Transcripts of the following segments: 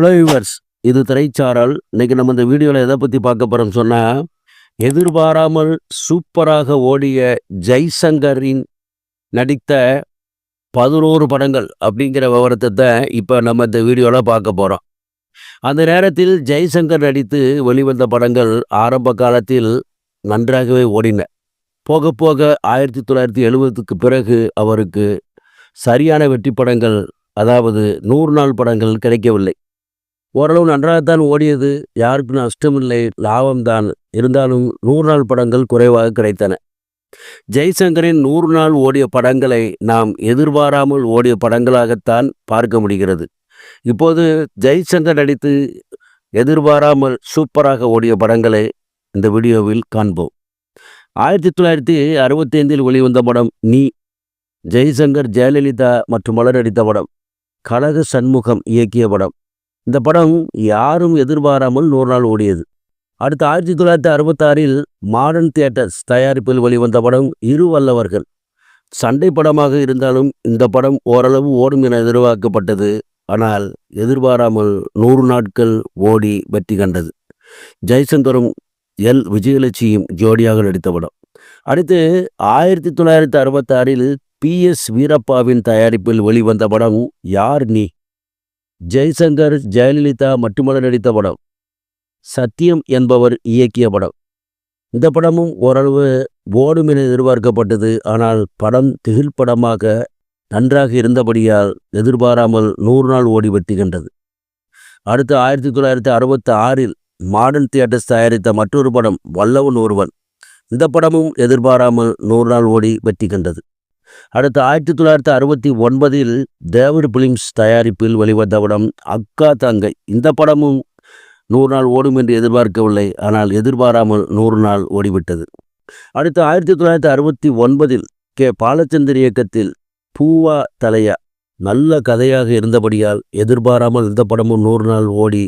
Hello viewers இது திரைச்சாரல். இன்றைக்கி நம்ம இந்த வீடியோவில் எதை பற்றி பார்க்க போகிறோம் சொன்னால் எதிர்பாராமல் சூப்பராக ஓடிய ஜெய்சங்கரின் நடித்த பதினோரு படங்கள் அப்படிங்கிற விவரத்தை தான் இப்போ நம்ம இந்த வீடியோவில் பார்க்க போகிறோம் அந்த நேரத்தில் ஜெய்சங்கர் நடித்து வெளிவந்த படங்கள் ஆரம்ப காலத்தில் நன்றாகவே ஓடின. போக போக ஆயிரத்தி தொள்ளாயிரத்தி எழுபதுக்கு பிறகு அவருக்கு சரியான வெற்றி படங்கள் அதாவது நூறு நாள் படங்கள் கிடைக்கவில்லை. ஓரளவு நன்றாகத்தான் ஓடியது. யாருக்கும் நஷ்டமில்லை. லாபம்தான். இருந்தாலும் நூறு நாள் படங்கள் குறைவாக கிடைத்தன. ஜெய்சங்கரின் நூறு நாள் ஓடிய படங்களை நாம் எதிர்பாராமல் ஓடிய படங்களாகத்தான் பார்க்க முடிகிறது. இப்போது ஜெய்சங்கர் நடித்து எதிர்பாராமல் சூப்பராக ஓடிய படங்களை இந்த வீடியோவில் காண்போம். ஆயிரத்தி தொள்ளாயிரத்தி அறுபத்தி ஐந்தில் வெளிவந்த படம் நீ ஜெய்சங்கர் ஜெயலலிதா மற்றும் மலர் நடித்த படம். கழக சண்முகம் இயக்கிய படம். இந்த படம் யாரும் எதிர்பாராமல் நூறு நாள் ஓடியது. அடுத்து ஆயிரத்தி தொள்ளாயிரத்தி அறுபத்தாறில் மாடர்ன் தியேட்டர்ஸ் தயாரிப்பில் வெளிவந்த படம் இரு வல்லவர்கள். சண்டை படமாக இருந்தாலும் இந்த படம் ஓரளவு ஓடும் என எதிர்பார்க்கப்பட்டது. ஆனால் எதிர்பாராமல் நூறு நாட்கள் ஓடி வெற்றி கண்டது. ஜெய்சந்தரும் எல். விஜயலட்சுமியும் ஜோடியாக நடித்த படம். அடுத்து ஆயிரத்தி தொள்ளாயிரத்தி அறுபத்தாறில் பி. எஸ். வீரப்பாவின் தயாரிப்பில் வெளிவந்த படம் யார் நீ? ஜெய்சங்கர் ஜெயலலிதா மட்டுமல்ல நடித்த படம். சத்தியம் என்பவர் இயக்கிய படம். இந்த படமும் ஓரளவு ஓடும் என எதிர்பார்க்கப்பட்டது. ஆனால் படம் திகில் படமாக நன்றாக இருந்தபடியால் எதிர்பாராமல் நூறு நாள் ஓடி வெட்டுகின்றது கண்டது. அடுத்து ஆயிரத்தி தொள்ளாயிரத்தி அறுபத்தி ஆறில் மாடர்ன் தியேட்டர்ஸ் தயாரித்த மற்றொரு படம் வல்லவன் ஒருவன். இந்த படமும் எதிர்பாராமல் நூறு நாள் ஓடி வெற்றி கண்டது. அடுத்து ஆயிரத்தி தொள்ளாயிரத்தி அறுபத்தி ஒன்பதில் தேவர் பிலிம்ஸ் தயாரிப்பில் வெளிவந்த படம் அக்கா தங்கை. இந்த படமும் நூறு நாள் ஓடும் என்று எதிர்பார்க்கவில்லை. ஆனால் எதிர்பாராமல் நூறு நாள் ஓடிவிட்டது. அடுத்து ஆயிரத்தி தொள்ளாயிரத்தி அறுபத்தி ஒன்பதில் கே. பாலச்சந்தர் இயக்கத்தில் பூவா தலையா நல்ல கதையாக இருந்தபடியால் எதிர்பாராமல் இந்த படமும் நூறு நாள் ஓடி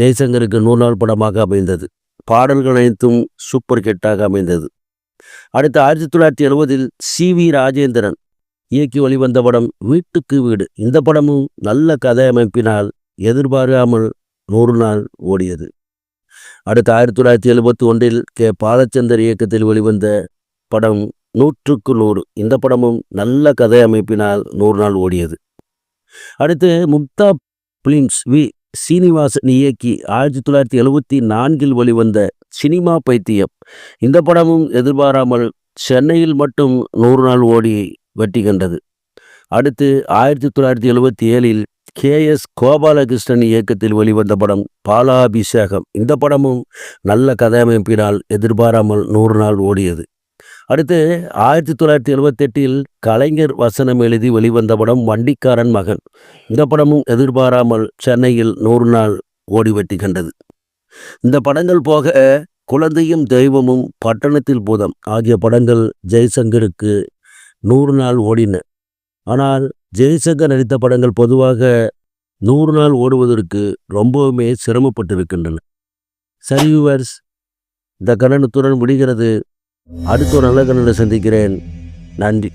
ஜெய்சங்கருக்கு நூறு நாள் படமாக அமைந்தது. பாடல்கள் அனைத்தும் சூப்பர் ஹிட்டாக அமைந்தது. அடுத்து ஆயிரத்தி தொள்ளாயிரத்தி எழுபதில் சி வி ராஜேந்திரன் இயக்கி வெளிவந்த படம் வீட்டுக்கு வீடு. இந்த படமும் நல்ல கதை அமைப்பினால் எதிர்பாராமல் நூறு நாள் ஓடியது. அடுத்து ஆயிரத்தி தொள்ளாயிரத்தி எழுபத்தி ஒன்றில் கே. பாலச்சந்தர் இயக்கத்தில் வெளிவந்த படம் நூற்றுக்கு நூறு. இந்த படமும் நல்ல கதை அமைப்பினால் நூறு நாள் ஓடியது. அடுத்து முக்தா பிலிம்ஸ் வி. சீனிவாசன் இயக்கி ஆயிரத்தி தொள்ளாயிரத்தி எழுபத்தி நான்கில் வெளிவந்த சினிமா பைத்தியம். இந்த படமும் எதிர்பாராமல் சென்னையில் மட்டும் நூறு நாள் ஓடி வெற்றி கண்டது அடுத்து ஆயிரத்தி தொள்ளாயிரத்தி எழுபத்தி ஏழில் கே எஸ் கோபாலகிருஷ்ணன் இயக்கத்தில் வெளிவந்த படம் பாலாபிஷேகம். இந்த படமும் நல்ல கதையமைப்பினால் எதிர்பாராமல் நூறு நாள் ஓடியது. அடுத்து ஆயிரத்தி தொள்ளாயிரத்தி எழுபத்தெட்டில் கலைஞர் வசனம் எழுதி வெளிவந்த படம் வண்டிக்காரன் மகன். இந்த படமும் எதிர்பாராமல் சென்னையில் நூறு நாள் ஓடி வெட்டி கண்டது இந்த படங்கள் போக குழந்தையும் தெய்வமும் பட்டணத்தில் பூதம். ஆகிய படங்கள் ஜெய்சங்கருக்கு நூறு நாள் ஓடின. ஆனால் ஜெய்சங்கர் நடித்த படங்கள் பொதுவாக நூறு நாள் ஓடுவதற்கு ரொம்பவுமே சிரமப்பட்டிருக்கின்றன. சரி வியூவர்ஸ் இந்த கணனத்துடன் முடிகிறது அடுத்த ஒரு நல்ல கண்ணனை சந்திக்கிறேன். நன்றி.